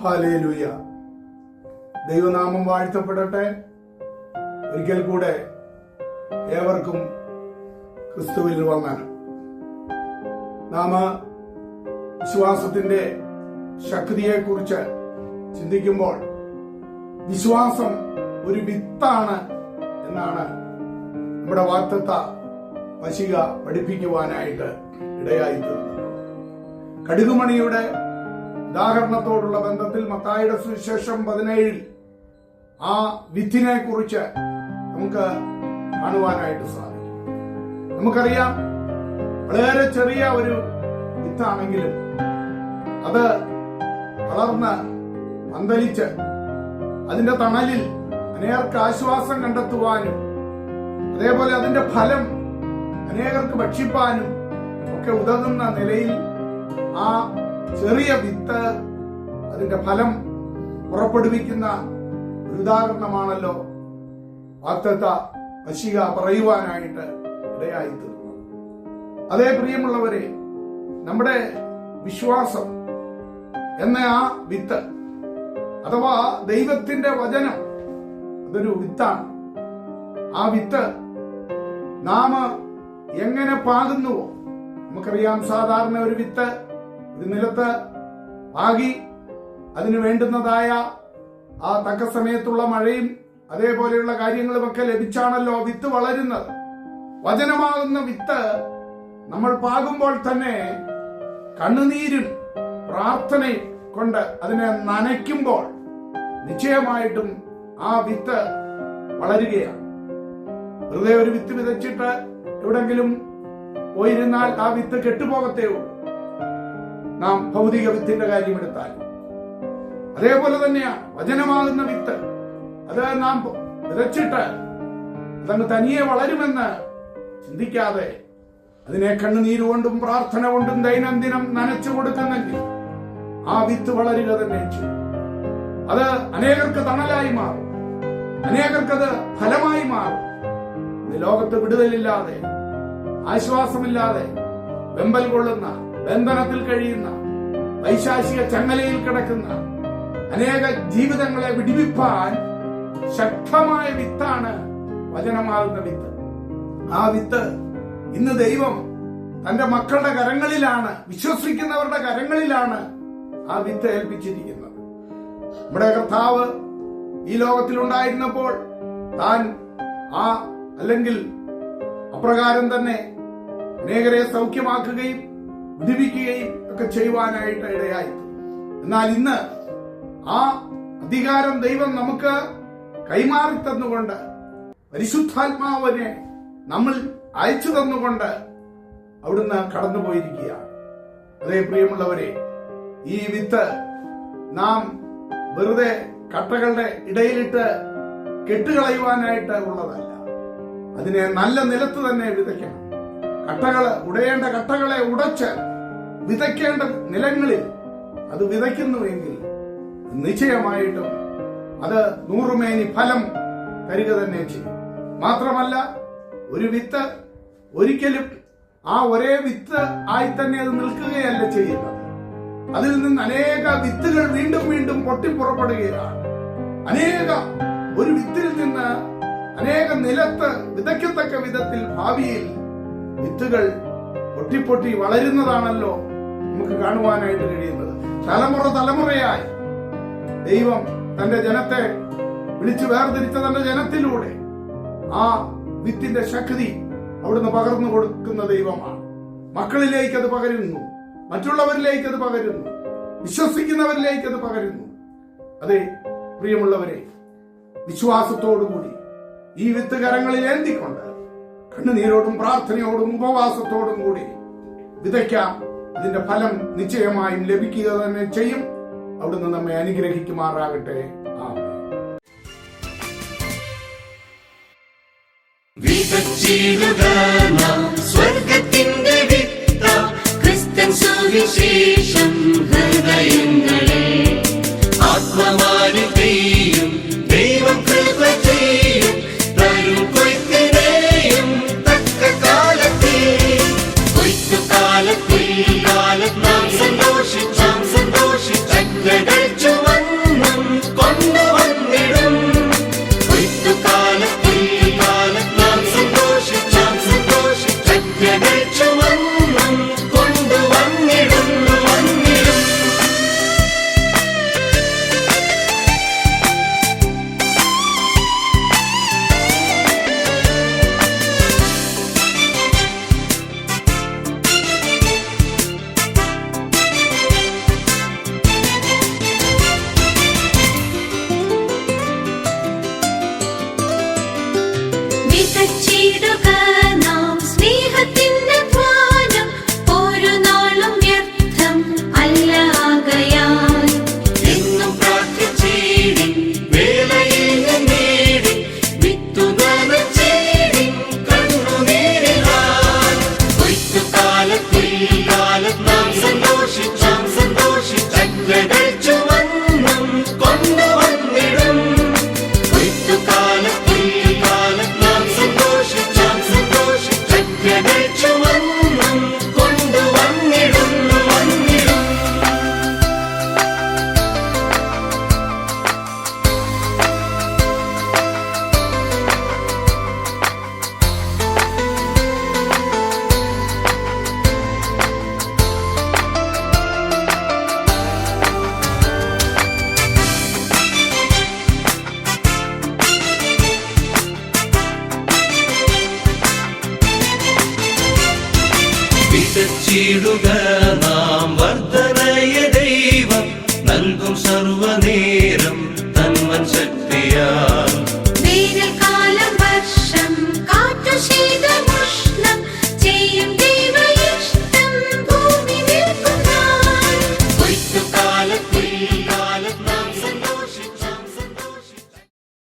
Hallelujah ദൈവനാമം വാഴ്ത്തപ്പെടട്ടെ. ഒരിക്കൽ കൂടെ ഏവർക്കും ക്രിസ്തുവിൽ വന്ദനം നാം വിശ്വാസത്തിന്റെ ശക്തിയെക്കുറിച്ച് ചിന്തിക്കുമ്പോൾ വിശ്വാസം ഒരു വിത്താണ് എന്നാണ് നമ്മുടെ വാർത്തത്ത വശിക പഠിപ്പിക്കുവാനായിട്ട് ഇടയായി തീർന്നത്. കടുകുമണിയുടെ ഉദാഹരണത്തോടുള്ള ബന്ധത്തിൽ മത്തായുടെ സുവിശേഷം പതിനേഴിൽ ആ വിത്തിനെ കുറിച്ച് നമുക്ക് കാണുവാനായിട്ട് സാധിക്കും. നമുക്കറിയാം വളരെ ചെറിയ ഒരു വിത്താണെങ്കിലും അത് വളർന്ന് പന്തലിച്ച് അതിന്റെ തണലിൽ അനേകർക്ക് ആശ്വാസം കണ്ടെത്തുവാനും അതേപോലെ അതിന്റെ ഫലം അനേകർക്ക് ഭക്ഷിപ്പാനും ഒക്കെ ഉതകുന്ന നിലയിൽ ആ ചെറിയ വിത്ത് അതിന്റെ ഫലം പുറപ്പെടുവിക്കുന്ന ഒരു ഉദാഹരണമാണല്ലോ വാക്തത്വ വശിക പറയുവാനായിട്ട് ഇടയായി തീർന്നത് അതേ പ്രിയമുള്ളവരെ നമ്മുടെ വിശ്വാസം എന്ന ആ വിത്ത് അഥവാ ദൈവത്തിന്റെ വചനം അതൊരു വിത്താണ്. ആ വിത്ത് നാം എങ്ങനെ പാകുന്നുവോ നമുക്കറിയാം സാധാരണ ഒരു വിത്ത് ഒരു നിലത്ത് പാകി അതിന് വേണ്ടുന്നതായ ആ തക്ക സമയത്തുള്ള മഴയും അതേപോലെയുള്ള കാര്യങ്ങളുമൊക്കെ ലഭിച്ചാണല്ലോ വിത്ത് വളരുന്നത്. വചനമാകുന്ന വിത്ത് നമ്മൾ പാകുമ്പോൾ തന്നെ കണ്ണുനീരും പ്രാർത്ഥനയും കൊണ്ട് അതിനെ നനയ്ക്കുമ്പോൾ നിശ്ചയമായിട്ടും ആ വിത്ത് വളരുകയാണ്. വെറുതെ ഒരു വിത്ത് വിതച്ചിട്ട് എവിടെങ്കിലും പോയിരുന്നാൽ ആ വിത്ത് കെട്ടുപോകത്തേ ഉള്ളൂ. നാം ഭൗതിക വിത്തിന്റെ കാര്യമെടുത്താൽ അതേപോലെ തന്നെയാണ് വചനമാകുന്ന വിത്ത്. അത് നാം വിതച്ചിട്ട് അതങ്ങ് തനിയെ വളരുമെന്ന് ചിന്തിക്കാതെ അതിനെ കണ്ണുനീരുകൊണ്ടും പ്രാർത്ഥന കൊണ്ടും ദൈനംദിനം നനച്ചു കൊടുക്കുന്നെങ്കിൽ ആ വിത്ത് വളരുക തന്നെ ചെയ്യും. അത് അനേകർക്ക് തണലായി മാറും. അനേകർക്കത് ഫലമായി മാറും. ലോകത്ത് വിടുതലില്ലാതെ ആശ്വാസമില്ലാതെ വെമ്പൽ കൊള്ളുന്ന ബന്ധനത്തിൽ കഴിയുന്ന വൈശാശിക ചങ്ങലയിൽ കിടക്കുന്ന അനേക ജീവിതങ്ങളെ വിടിവിപ്പാൻ ശക്തമായ വിത്താണ് വചനമാകുന്ന വിത്ത്. ആ വിത്ത് ഇന്ന് ദൈവം തന്റെ മക്കളുടെ കരങ്ങളിലാണ് വിശ്വസിക്കുന്നവരുടെ കരങ്ങളിലാണ് ആ വിത്ത് ഏൽപ്പിച്ചിരിക്കുന്നത്. നമ്മുടെ കർത്താവ് ഈ ലോകത്തിലുണ്ടായിരുന്നപ്പോൾ താൻ ആ അല്ലെങ്കിൽ അപ്രകാരം തന്നെ അനേകരെ സൗഖ്യമാക്കുകയും വിടിവിക്കുകയും ഒക്കെ ചെയ്യുവാനായിട്ട് ഇടയായി. എന്നാൽ ഇന്ന് ആ അധികാരം ദൈവം നമുക്ക് കൈമാറി തന്നുകൊണ്ട് പരിശുദ്ധാത്മാവിനെ നമ്മൾ അയച്ചു തന്നുകൊണ്ട് അവിടുന്ന് കടന്നുപോയിരിക്കുകയാണ്. അതേ പ്രിയമുള്ളവരെ ഈ വിത്ത് നാം വെറുതെ കട്ടകളുടെ ഇടയിലിട്ട് കെട്ടുകളയുവാനായിട്ട് ഉള്ളതല്ല. അതിനെ നല്ല നിലത്ത് തന്നെ വിതയ്ക്കണം. കട്ടകൾ ഉടയേണ്ട കട്ടകളെ ഉടച്ച് വിതയ്ക്കേണ്ട നിലങ്ങളിൽ അത് വിതയ്ക്കുന്നുവെങ്കിൽ നിശ്ചയമായിട്ടും അത് നൂറുമേനി ഫലം തരിക തന്നെ ചെയ്യും. മാത്രമല്ല ഒരു വിത്ത് ഒരിക്കലും ആ ഒരേ വിത്ത് ആയി തന്നെ അത് നിൽക്കുകയല്ല ചെയ്യുന്നത്. അതിൽ നിന്ന് അനേക വിത്തുകൾ വീണ്ടും വീണ്ടും പൊട്ടിപ്പുറപ്പെടുകയാണ് അനേക ഒരു വിത്തിൽ നിന്ന് അനേക നിലത്ത് വിതയ്ക്കത്തക്ക വിധത്തിൽ ഭാവിയിൽ വിത്തുകൾ പൊട്ടിപ്പൊട്ടി വളരുന്നതാണല്ലോ നമുക്ക് കാണുവാനായിട്ട് കഴിയുന്നത്. തലമുറ തലമുറയായി ദൈവം തന്റെ ജനത്തെ വിളിച്ചു വേർതിരിച്ച തന്റെ ജനത്തിലൂടെ ആ വിത്തിന്റെ ശക്തി അവിടുന്ന് പകർന്നു കൊടുക്കുന്ന ദൈവമാണ്. മക്കളിലേക്ക് അത് പകരുന്നു. മറ്റുള്ളവരിലേക്ക് അത് പകരുന്നു. വിശ്വസിക്കുന്നവരിലേക്ക് അത് പകരുന്നു. അതെ പ്രിയമുള്ളവരെ വിശ്വാസത്തോടുകൂടി ഈ വിത്ത് കരങ്ങളിൽ ഏന്തിക്കൊണ്ട് കണ്ണുനീരോടും പ്രാർത്ഥനയോടും ഉപവാസത്തോടും കൂടി വിതയ്ക്കാം. ഇതിന്റെ ഫലം നിശ്ചയമായും ലഭിക്കുക തന്നെ ചെയ്യും. അവിടുന്ന് നമ്മെ അനുഗ്രഹിക്കുമാറാകട്ടെ. ആ സ്വർഗത്തിന്റെ വിത്ത. ക്രിസ്തൻ സുവിശേഷം വിതച്ചിടുക നാം വർദ്ധനയ ദൈവം നൽകും സർവനേരം തന്മൻ ശക്തിയാ